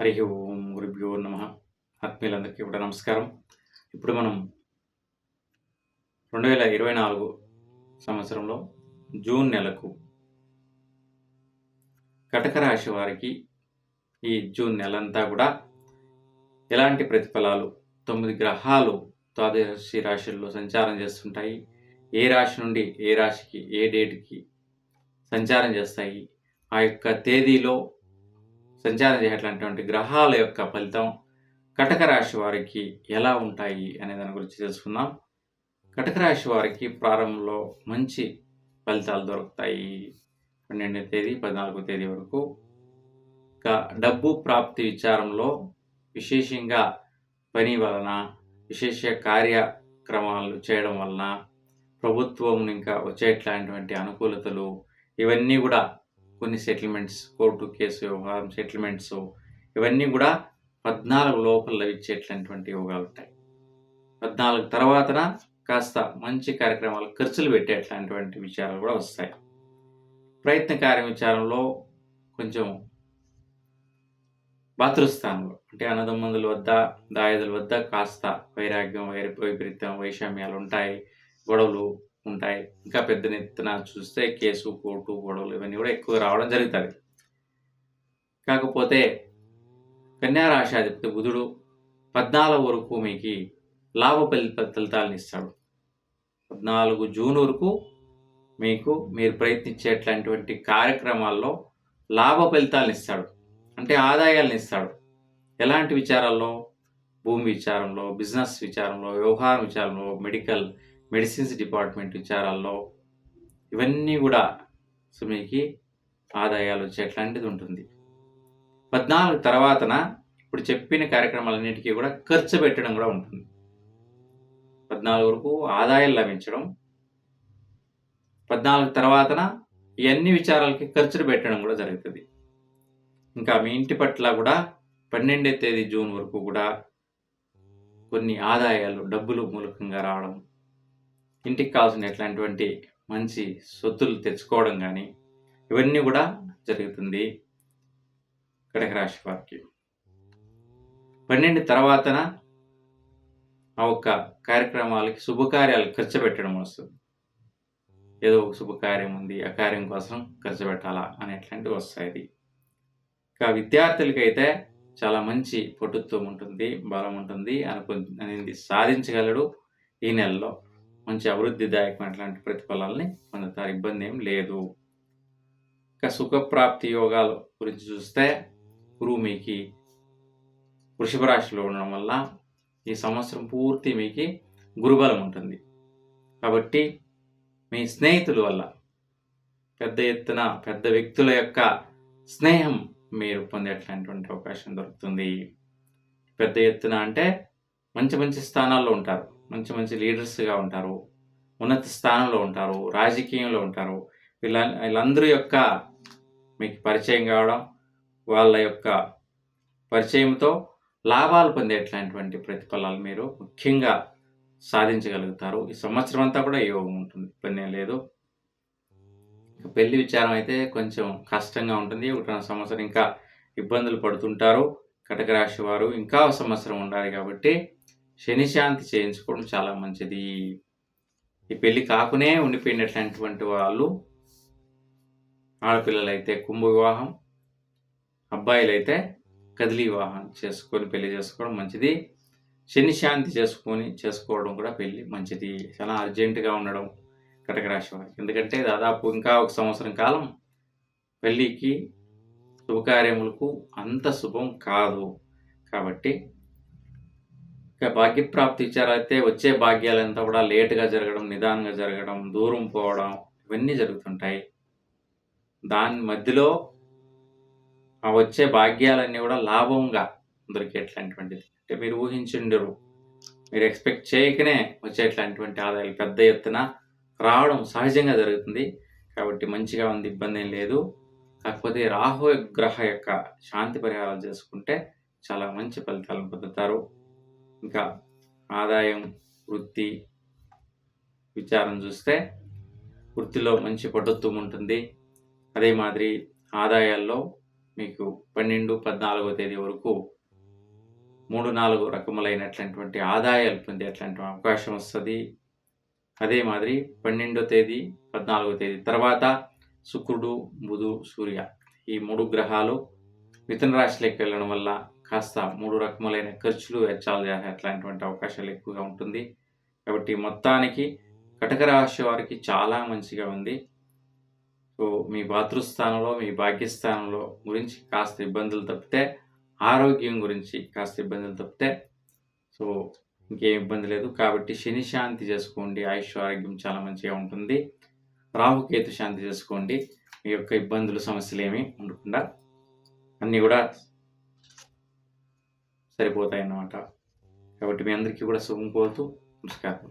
హరి ఓం గురుభ్యో నమ. ఆత్మీయులందరికీ కూడా నమస్కారం. ఇప్పుడు మనం రెండు వేల ఇరవై నాలుగు సంవత్సరంలో జూన్ నెలకు కటక రాశి వారికి ఈ జూన్ నెలంతా కూడా ఎలాంటి ప్రతిఫలాలు తొమ్మిది గ్రహాలు ద్వాదశి రాశుల్లో సంచారం చేస్తుంటాయి? ఏ రాశి నుండి ఏ రాశికి ఏ డేట్కి సంచారం చేస్తాయి? ఆ యొక్క తేదీలో సంచారం చేసేటటువంటి గ్రహాల యొక్క ఫలితం కటక రాశి వారికి ఎలా ఉంటాయి అనే దాని గురించి తెలుసుకుందాం. కటక రాశి వారికి ప్రారంభంలో మంచి ఫలితాలు దొరుకుతాయి. పన్నెండవ తేదీ పద్నాలుగో తేదీ వరకు. ఇంకా డబ్బు ప్రాప్తి విచారంలో విశేషంగా పని వలన విశేష కార్యక్రమాలు చేయడం వలన ప్రభుత్వం ఇంకా వచ్చేట్లాంటివంటి అనుకూలతలు ఇవన్నీ కూడా కొన్ని సెటిల్మెంట్స్ కోర్టు కేసు వ్యవహారం సెటిల్మెంట్స్ ఇవన్నీ కూడా పద్నాలుగు లోపల లభించేటటువంటి యోగాలు ఉంటాయి. పద్నాలుగు తర్వాతన కాస్త మంచి కార్యక్రమాలు ఖర్చులు పెట్టేట్లాంటివంటి విచారాలు కూడా వస్తాయి. ప్రయత్న కార్య విచారంలో కొంచెం భాతృస్థానంలో అంటే అన్నదమ్మందుల వద్ద దాయదుల వద్ద కాస్త వైరాగ్యం వైర వైపరీత్యం వైషమ్యాలు ఉంటాయి గొడవలు ఉంటాయి. ఇంకా పెద్ద ఎత్తున చూస్తే కేసు కోర్టు గొడవలు ఇవన్నీ కూడా ఎక్కువ రావడం జరుగుతుంది. కాకపోతే కన్యారాశాధిపతి బుధుడు పద్నాలుగు వరకు మీకు లాభ ఫలి ఫలితాలను ఇస్తాడు. పద్నాలుగు జూన్ వరకు మీకు మీరు ప్రయత్నించేటటువంటి కార్యక్రమాల్లో లాభ ఫలితాలను ఇస్తాడు. అంటే ఆదాయాలను ఇస్తాడు. ఎలాంటి విచారాల్లో? భూమి విచారంలో బిజినెస్ విచారంలో వ్యవహారం విచారంలో మెడికల్ మెడిసిన్స్ డిపార్ట్మెంట్ విచారాల్లో ఇవన్నీ కూడా సో మీకు ఆదాయాలు వచ్చేట్లాంటిది ఉంటుంది. పద్నాలుగు తర్వాతన ఇప్పుడు చెప్పిన కార్యక్రమాలన్నిటికీ కూడా ఖర్చు పెట్టడం కూడా ఉంటుంది. పద్నాలుగు వరకు ఆదాయం లభించడం పద్నాలుగు తర్వాతన ఈ అన్ని విచారాలకి ఖర్చులు పెట్టడం కూడా జరుగుతుంది. ఇంకా మీ ఇంటి పట్ల కూడా పన్నెండవ తేదీ జూన్ వరకు కూడా కొన్ని ఆదాయాలు డబ్బులు మూలకంగా రావడం ఇంటికి కావాల్సిన ఎట్లాంటివంటి మంచి సొత్తులు తెచ్చుకోవడం కానీ ఇవన్నీ కూడా జరుగుతుంది కడక రాశి వారికి. పన్నెండు తర్వాతన ఆ ఒక్క కార్యక్రమాలకి శుభకార్యాలు ఖర్చు పెట్టడం వస్తుంది. ఏదో ఒక శుభకార్యం ఉంది ఆ కార్యం కోసం ఖర్చు పెట్టాలా అనేట్లాంటివి వస్తాయి. ఇంకా విద్యార్థులకైతే చాలా మంచి పటుత్వం ఉంటుంది బలం ఉంటుంది అనుకు అనేది సాధించగలడు ఈ నెలలో. మంచి అభివృద్ధిదాయకమైనటువంటి ప్రతిఫలాల్ని పొందుతారు. ఇబ్బంది ఏం లేదు. ఇంకా సుఖప్రాప్తి యోగాల గురించి చూస్తే గురువు మీకు వృషభ రాశిలో ఉండడం వల్ల ఈ సంవత్సరం పూర్తి మీకు గురుబలం ఉంటుంది. కాబట్టి మీ స్నేహితుల వల్ల పెద్ద ఎత్తున పెద్ద వ్యక్తుల యొక్క స్నేహం మీరు పొందేటటువంటి అవకాశం దొరుకుతుంది. పెద్ద ఎత్తున అంటే మంచి మంచి స్థానాల్లో ఉంటారు. మంచి మంచి లీడర్స్గా ఉంటారు. ఉన్నత స్థానంలో ఉంటారు. రాజకీయంలో ఉంటారు. వీళ్ళ వీళ్ళందరి యొక్క మీకు పరిచయం కావడం వాళ్ళ యొక్క పరిచయంతో లాభాలు పొందేట్లాంటివంటి ప్రతిఫలాలు మీరు ముఖ్యంగా సాధించగలుగుతారు. ఈ సంవత్సరం అంతా కూడా యోగం ఉంటుంది. ఇబ్బంది లేదు. పెళ్ళి విచారం అయితే కొంచెం కష్టంగా ఉంటుంది. ఒకటి సంవత్సరం ఇంకా ఇబ్బందులు పడుతుంటారు. కటక రాశి వారు ఇంకా సంవత్సరం ఉండాలి కాబట్టి శని శాంతి చేయించుకోవడం చాలా మంచిది. ఈ పెళ్ళి కాకునే ఉండిపోయినటువంటి వాళ్ళు ఆడపిల్లలైతే కుంభ వివాహం అబ్బాయిలైతే కదిలి వివాహం చేసుకొని పెళ్ళి చేసుకోవడం మంచిది. శని శాంతి చేసుకొని చేసుకోవడం కూడా పెళ్ళి మంచిది. చాలా అర్జెంటుగా ఉండడం కటక రాశి వారికి. ఎందుకంటే దాదాపు ఇంకా ఒక సంవత్సరం కాలం పెళ్ళికి శుభకార్యములకు అంత శుభం కాదు. కాబట్టి ఇక భాగ్యప్రాప్తి ఇచ్చారైతే వచ్చే భాగ్యాలంతా కూడా లేటుగా జరగడం నిదానంగా జరగడం దూరం పోవడం ఇవన్నీ జరుగుతుంటాయి. దాని మధ్యలో ఆ వచ్చే భాగ్యాలన్నీ కూడా లాభంగా దొరికేట్లాంటివంటిది. అంటే మీరు ఊహించుండరు. మీరు ఎక్స్పెక్ట్ చేయకనే వచ్చేట్లాంటివంటి ఆదాయాలు పెద్ద ఎత్తున రావడం సహజంగా జరుగుతుంది. కాబట్టి మంచిగా ఉంది ఇబ్బంది ఏం లేదు. కాకపోతే రాహు గ్రహ యొక్క శాంతి పరిహారాలు చేసుకుంటే చాలా మంచి ఫలితాలను పొందుతారు. ఇంకా ఆదాయం వృత్తి విచారం చూస్తే వృత్తిలో మంచి పటుత్వం ఉంటుంది. అదే మాదిరి ఆదాయాల్లో మీకు పన్నెండు పద్నాలుగో తేదీ వరకు మూడు నాలుగు రకములైనటువంటి ఆదాయాలు పొందేటువంటి అవకాశం వస్తుంది. అదే మాదిరి పన్నెండో తేదీ పద్నాలుగో తేదీ తర్వాత శుక్రుడు బుధు సూర్య ఈ మూడు గ్రహాలు మిథున రాశిలోకి వెళ్ళడం వల్ల కాస్త మూడు రకములైన ఖర్చులు వెచ్చాలు అట్లాంటివంటి అవకాశాలు ఎక్కువగా ఉంటుంది. కాబట్టి మొత్తానికి కటక రాశి వారికి చాలా మంచిగా ఉంది. సో మీ భాతృస్థానంలో మీ భాగ్యస్థానంలో గురించి కాస్త ఇబ్బందులు తప్పితే ఆరోగ్యం గురించి కాస్త ఇబ్బందులు తప్పితే సో ఇంకేం ఇబ్బంది లేదు. కాబట్టి శని శాంతి చేసుకోండి. ఆయుష్ ఆరోగ్యం చాలా మంచిగా ఉంటుంది. రాహుకేతు శాంతి చేసుకోండి. మీ యొక్క ఇబ్బందులు సమస్యలు ఏమీ ఉండకుండా అన్నీ కూడా సరిపోతాయి అన్నమాట కాబట్టి మీ అందరికీ కూడా శుభం కోరుతూ నమస్కారం.